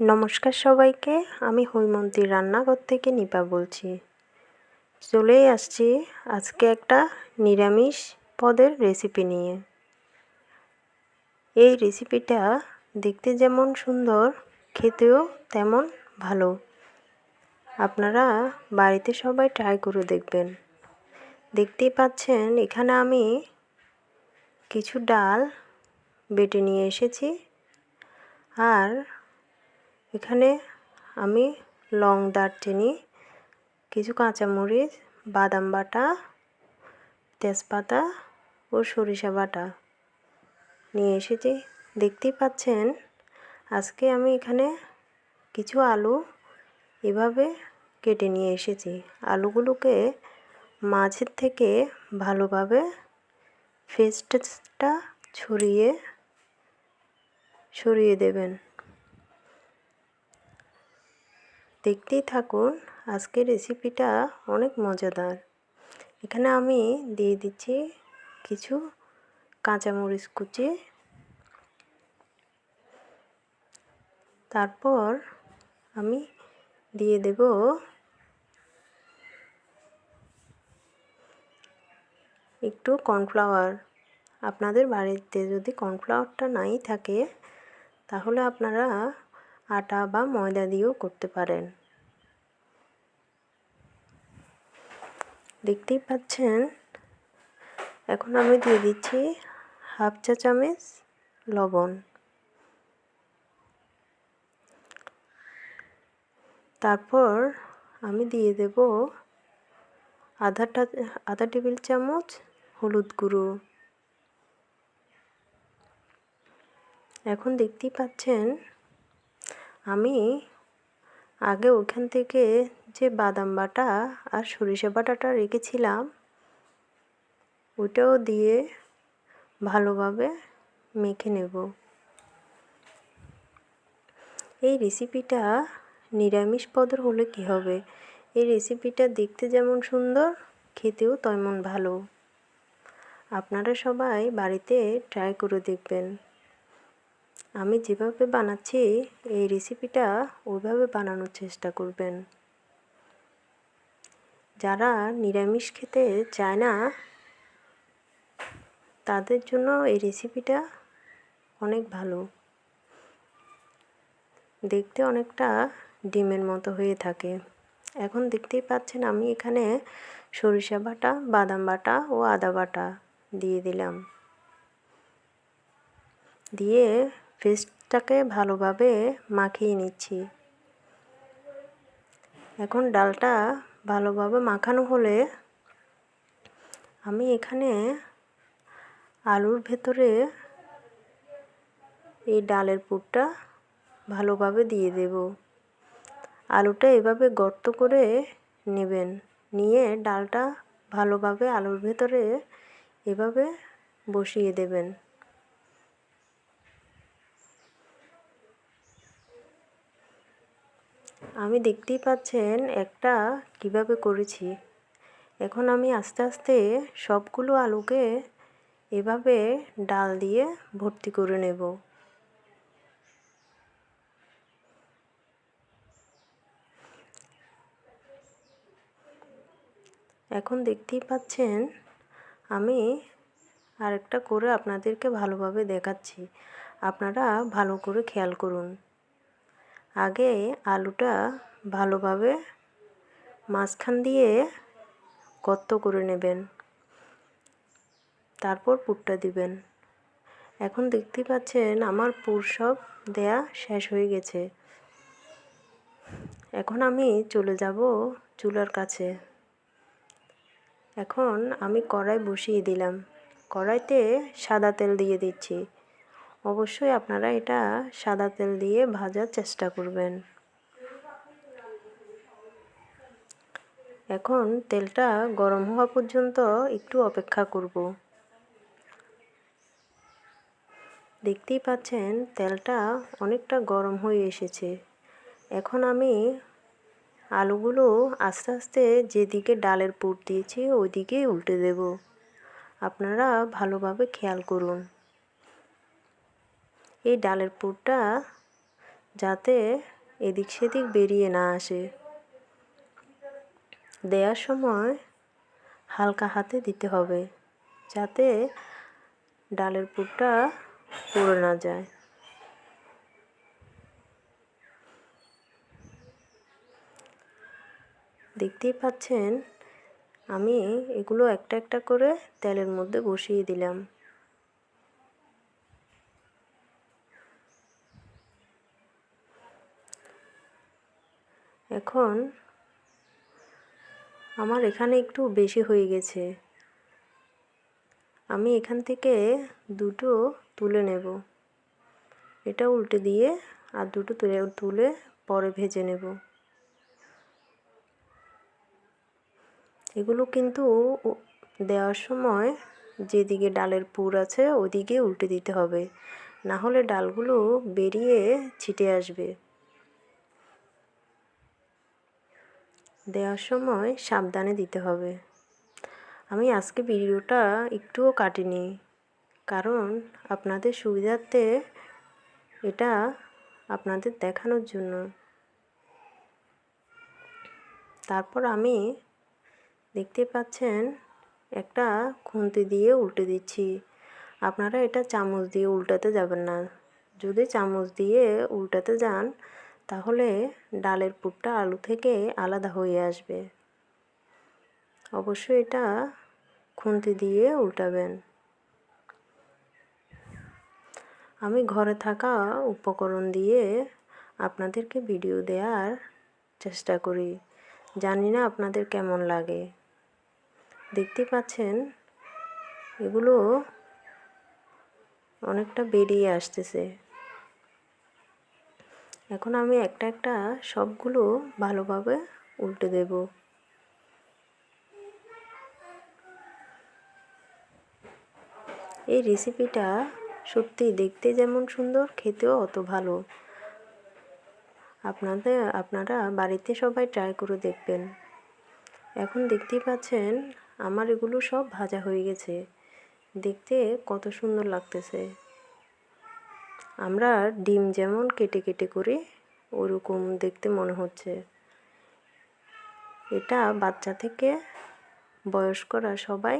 নমস্কার সবাইকে, আমি হৈমন্তীর রান্নাঘর থেকে নিপা বলছি। চলেই আসছি আজকে একটা নিরামিষ পদের রেসিপি নিয়ে। এই রেসিপিটা দেখতে যেমন সুন্দর, খেতেও তেমন ভালো। আপনারা বাড়িতে সবাই ট্রাই করে দেখবেন। দেখতেই পাচ্ছেন, এখানে আমি কিছু ডাল বেটে নিয়ে এসেছি। আর এখানে আমি লং দারচিনি, কিছু কাঁচামরিচ, বাদাম বাটা, তেজপাতা ও সরিষা বাটা নিয়ে এসেছি। দেখতেই পাচ্ছেন, আজকে আমি এখানে কিছু আলু এভাবে কেটে নিয়ে এসেছি। আলুগুলোকে মাঝের থেকে ভালোভাবে ফেস্টটা ছড়িয়ে, সরিয়ে দেবেন। দেখতেই থাকুন, আজকের রেসিপিটা অনেক মজাদার। এখানে আমি দিয়ে দিচ্ছি কিছু কাঁচামরিচ কুচি। তারপর আমি দিয়ে দেব একটু কর্নফ্লাওয়ার আপনাদের বাড়িতে যদি কর্নফ্লাওয়ারটা নাই থাকে, তাহলে আপনারা আটা বা ময়দা দিয়েও করতে পারেন। দেখতেই পাচ্ছেন? এখন আমি দিয়ে দিচ্ছি হাফ চা চামচ লবণ। তারপর আমি দিয়ে দেব আধাটা আধা টেবিল চামচ হলুদ গুঁড়ো। এখন দেখতেই পাচ্ছেন আমি আগে ওখান থেকে যে বাদাম বাটা আর সরিষা বাটাটা রেখেছিলাম, ওটাও দিয়ে ভালোভাবে মেখে নেব। এই রেসিপিটা নিরামিষ পদের হলে কি হবে? এই রেসিপিটা দেখতে যেমন সুন্দর, খেতেও তেমন ভালো। আপনারা সবাই বাড়িতে ট্রাই করে দেখবেন। আমি যেভাবে বানাচ্ছি, এই রেসিপিটা ওইভাবে বানানোর চেষ্টা করবেন। যারা নিরামিষ খেতে চায় না, তাদের জন্য এই রেসিপিটা অনেক ভালো। দেখতে অনেকটা ডিমের মতো হয়ে থাকে। এখন দেখতেই পাচ্ছেন আমি এখানে সরিষা বাটা, বাদাম বাটা ও আদা বাটা দিয়ে দিলাম। দিয়ে পেস্টটাকে ভালোভাবে মাখিয়ে নিচ্ছি। এখন ডালটা ভালোভাবে মাখানো হলে আমি এখানে আলুর ভেতরে এই ডালের পুরটা ভালোভাবে দিয়ে দেব। আলুটা এভাবে গর্ত করে নেবেন। নিয়ে ডালটা ভালোভাবে আলুর ভেতরে এভাবে বসিয়ে দেবেন। আমি দেখতেই পাচ্ছেন একটা কীভাবে করেছি। এখন আমি আস্তে আস্তে সবগুলো আলুকে এভাবে ডাল দিয়ে ভর্তি করে নেব। এখন দেখতেই পাচ্ছেন আমি আরেকটা করে আপনাদেরকে ভালোভাবে দেখাচ্ছি। আপনারা ভালো করে খেয়াল করুন। আগে আলুটা ভালোভাবে মাঝখান দিয়ে গর্ত করে নেবেন। তারপর পুরটা দিবেন। এখন দেখতে পাচ্ছেন আমার পুর সব দেয়া শেষ হয়ে গেছে। এখন আমি চলে যাব চুলার কাছে। এখন আমি কড়াই বসিয়ে দিলাম। কড়াইতে সাদা তেল দিয়ে দিচ্ছি। অবশ্যই আপনারা এটা সাদা তেল দিয়ে ভাজার চেষ্টা করবেন। এখন তেলটা গরম হওয়া পর্যন্ত একটু অপেক্ষা করব। দেখতেই পাচ্ছেন তেলটা অনেকটা গরম হয়ে এসেছে। এখন আমি আলুগুলো আস্তে আস্তে যেদিকে ডালের পুর দিয়েছি ওইদিকে উল্টে দেব। আপনারা ভালোভাবে খেয়াল করুন। এই ডালের পুরটা যাতে এদিক সেদিক বেরিয়ে না আসে। দেওয়ার সময় হালকা হাতে দিতে হবে যাতে ডালের পুরটা পুড়ে না যায়। দেখতেই পাচ্ছেন, আমি এগুলো একটা একটা করে তেলের মধ্যে বসিয়ে দিলাম। এখন আমার এখানে একটু বেশি হয়ে গেছে। আমি এখান থেকে দুটো তুলে নেব। এটা উল্টে দিয়ে আর দুটো তুলে তুলে পরে ভেজে নেব। এগুলো কিন্তু দেওয়ার সময় যেদিকে ডালের পুর আছে ওদিকে উল্টে দিতে হবে। না হলে ডালগুলো বেরিয়ে ছিটে আসবে। দেওয়ার সময় সাবধানে দিতে হবে। আমি আজকে ভিডিওটা একটুও কাটিনি, কারণ আপনাদের সুবিধার্থে এটা আপনাদের দেখানোর জন্য। তারপর আমি দেখতে পাচ্ছেন, একটা খুন্তি দিয়ে উল্টে দিচ্ছি। আপনারা এটা চামচ দিয়ে উল্টাতে যাবেন না। যদি চামচ দিয়ে উল্টাতে যান তাহলে ডালের পুরটা আলু থেকে আলাদা হয়ে আসবে। অবশ্যই এটা খুন্তি দিয়ে উল্টাবেন। আমি ঘরে থাকা উপকরণ দিয়ে আপনাদেরকে ভিডিও দেওয়ার চেষ্টা করি। জানি না আপনাদের কেমন লাগে। দেখতে পাচ্ছেন, এগুলো অনেকটা বেরিয়ে আসতেছে। এখন আমি একটা একটা সবগুলো ভালোভাবে উল্টে দেব। এই রেসিপিটা সত্যি দেখতে যেমন সুন্দর, খেতেও অত ভালো। আপনাদের আপনারা বাড়িতে সবাই ট্রাই করে দেখবেন। এখন দেখতেই পাচ্ছেন আমার এগুলো সব ভাজা হয়ে গেছে। দেখতে কত সুন্দর লাগতেছে। আমরা ডিম যেমন কেটে কেটে করি, ওরকম দেখতে মনে হচ্ছে। এটা বাচ্চা থেকে বয়স্করা সবাই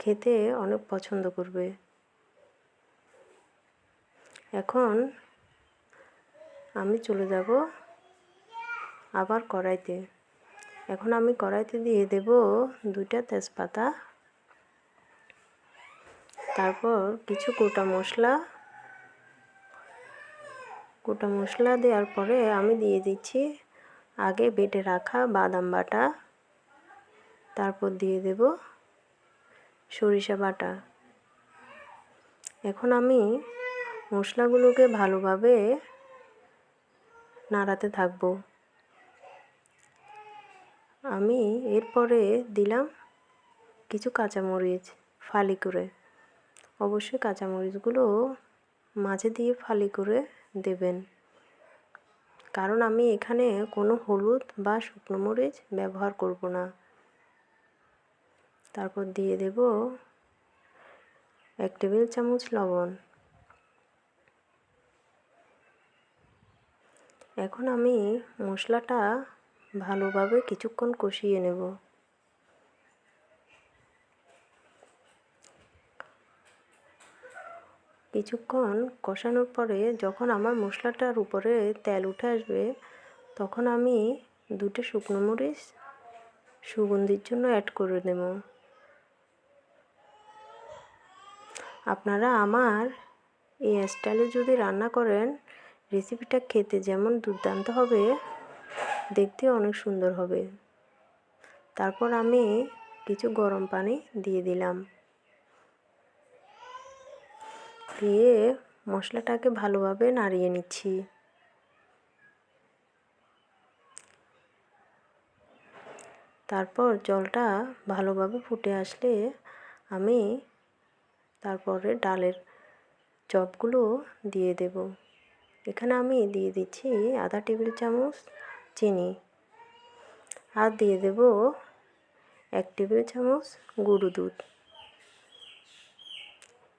খেতে অনেক পছন্দ করবে। এখন আমি চলে যাব আবার কড়াইতে। এখন আমি কড়াইতে দিয়ে দেব দুইটা তেজপাতা, তারপর কিছু গোটা মশলা গোটা মশলা দেওয়ার পরে আমি দিয়ে দিচ্ছি আগে বেটে রাখা বাদাম বাটা, তারপর দিয়ে দেব সরিষা বাটা। এখন আমি মশলাগুলোকে ভালোভাবে নাড়াতে থাকব। আমি এরপরে দিলাম কিছু কাঁচামরিচ ফালি করে। অবশ্যই কাঁচামরিচগুলো মাঝে দিয়ে ফালি করে দেবেন। কারণ আমি এখানে কোনো হলুদ বা শুকনো মরিচ ব্যবহার করব না। তারপর দিয়ে দেব এক টেবিল চামচ লবণ। এখন আমি মশলাটা ভালোভাবে কিছুক্ষণ কষিয়ে নেব। কিছুক্ষণ কষানোর পরে যখন আমার মশলাটার উপরে তেল উঠে আসবে, তখন আমি দুটো শুকনো মরিচ সুগন্ধির জন্য অ্যাড করে দেব। আপনারা আমার এই স্টাইলে যদি রান্না করেন রেসিপিটা খেতে যেমন দুর্দান্ত হবে দেখতে অনেক সুন্দর হবে। তারপর আমি কিছু গরম পানি দিয়ে দিলাম। দিয়ে মশলাটাকে ভালোভাবে নাড়িয়ে নিচ্ছি। তারপর জলটা ভালোভাবে ফুটে আসলে আমি তারপরে ডালের চপগুলো দিয়ে দেব। এখানে আমি দিয়ে দিচ্ছি আধা টেবিল চামচ চিনি আর দিয়ে দেব এক টেবিল চামচ গুঁড়ো দুধ।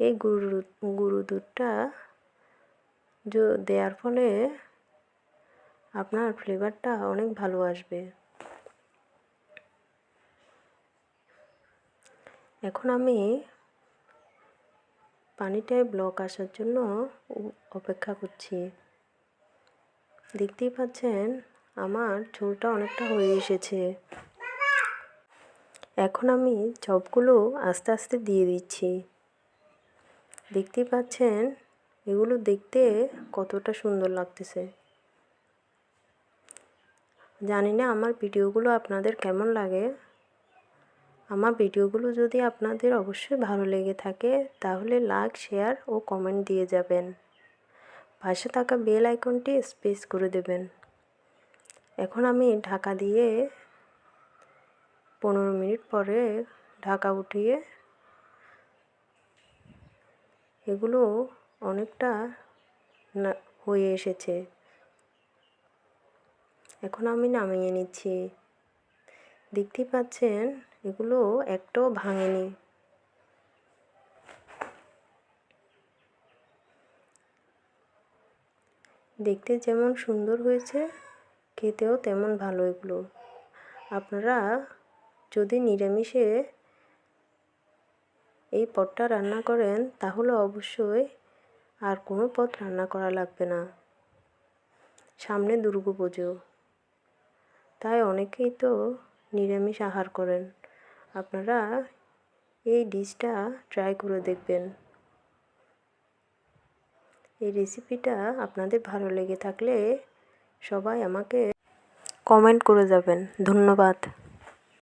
এই গুঁড়ো গুঁড়ো দুধটা দেওয়ার ফলে আপনার ফ্লেভারটা অনেক ভালো আসবে। এখন আমি পানিটায় ব্লক আসার জন্য অপেক্ষা করছি। দেখতেই পাচ্ছেন, আমার ঝোলটা অনেকটা হয়ে এসেছে। এখন আমি চপগুলো আস্তে আস্তে দিয়ে দিচ্ছি। দেখতেই পাচ্ছেন? এগুলো দেখতে কতটা সুন্দর লাগতেছে। জানি না আমার ভিডিওগুলো আপনাদের কেমন লাগে। আমার ভিডিওগুলো যদি আপনাদের অবশ্যই ভালো লেগে থাকে, তাহলে লাইক শেয়ার ও কমেন্ট দিয়ে যাবেন। পাশে থাকা বেল আইকনটি স্পেস করে দেবেন। এখন আমি ঢাকা দিয়ে পনেরো মিনিট পরে ঢাকা উঠিয়ে এগুলো অনেকটা না, হয়ে এসেছে। এখন আমি নামিয়ে নিচ্ছি। দেখতেই পাচ্ছেন, এগুলো একটাও ভাঙেনি। দেখতে যেমন সুন্দর হয়েছে, খেতেও তেমন ভালো এগুলো। আপনারা যদি নিরামিষে এই পদটা রান্না করেন, তাহলে অবশ্যই আর কোনো পদ রান্না করা লাগবে না। সামনে দুর্গা পুজো। তাই অনেকেই তো নিরামিষ আহার করেন। আপনারা এই ডিশটা ট্রাই করে দেখবেন। এই রেসিপিটা আপনাদের ভালো লেগে থাকলে সবাই আমাকে কমেন্ট করে যাবেন। ধন্যবাদ।